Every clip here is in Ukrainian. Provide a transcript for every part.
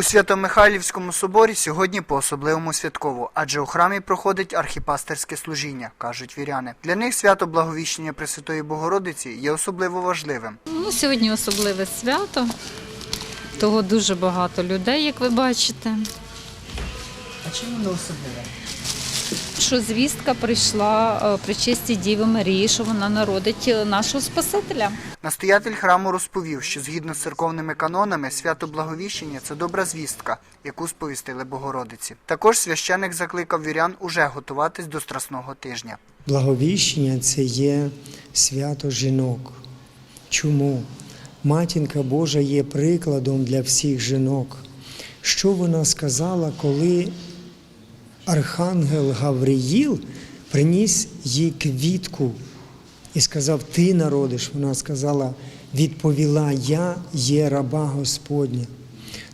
У Свято-Михайлівському соборі сьогодні по-особливому святково, адже у храмі проходить архіпастерське служіння, кажуть віряни. Для них свято Благовіщення Пресвятої Богородиці є особливо важливим. Ну, сьогодні особливе свято. Того дуже багато людей, як ви бачите. А чим воно особливе? Що звістка прийшла е, при честі Діви Марії, що вона народить е, нашого Спасителя. Настоятель храму розповів, що згідно з церковними канонами свято Благовіщення це добра звістка, яку сповістили Богородиці. Також священик закликав вірян уже готуватись до страсного тижня. Благовіщення це є свято жінок. Чому? Матінка Божа є прикладом для всіх жінок. Що вона сказала, коли архангел Гавриїл приніс їй квітку і сказав: Ти народиш? Вона сказала, відповіла: Я є раба Господня.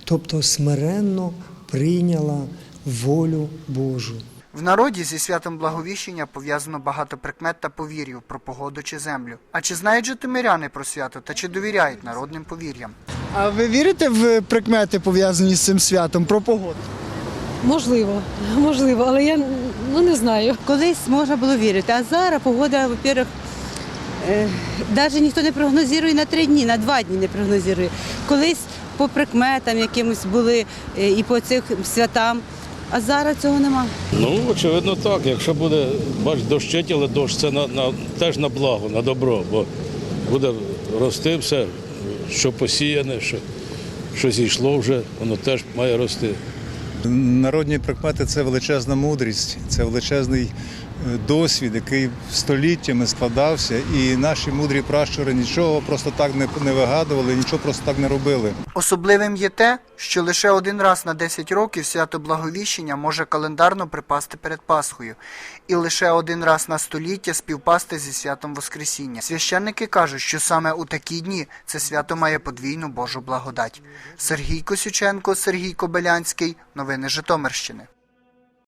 Тобто смиренно прийняла волю Божу. В народі зі святом Благовіщення пов'язано багато прикмет та повір'їв про погоду чи землю. А чи знають житомиряни про свято та чи довіряють народним повір'ям? А ви вірите в прикмети, пов'язані з цим святом про погоду? Можливо, можливо, але я ну не знаю. Колись можна було вірити, а зараз погода, во-первых, навіть ніхто не прогнозує на три дні, на два дні не прогнозує. Колись по прикметам якимось були е, і по цих святам, а зараз цього нема. Ну, очевидно, так. Якщо буде, бач, дощить, але дощ це на, на, теж на благо, на добро, бо буде рости все, що посіяне, що, що зійшло вже, воно теж має рости. Народні прикмети це величезна мудрість, це величезний досвід, який століттями складався, і наші мудрі пращури нічого просто так не, вигадували, нічого просто так не робили. Особливим є те, що лише один раз на 10 років свято Благовіщення може календарно припасти перед Пасхою, і лише один раз на століття співпасти зі святом Воскресіння. Священники кажуть, що саме у такі дні це свято має подвійну Божу благодать. Сергій Косюченко, Сергій Кобилянський. Новини Житомирщини.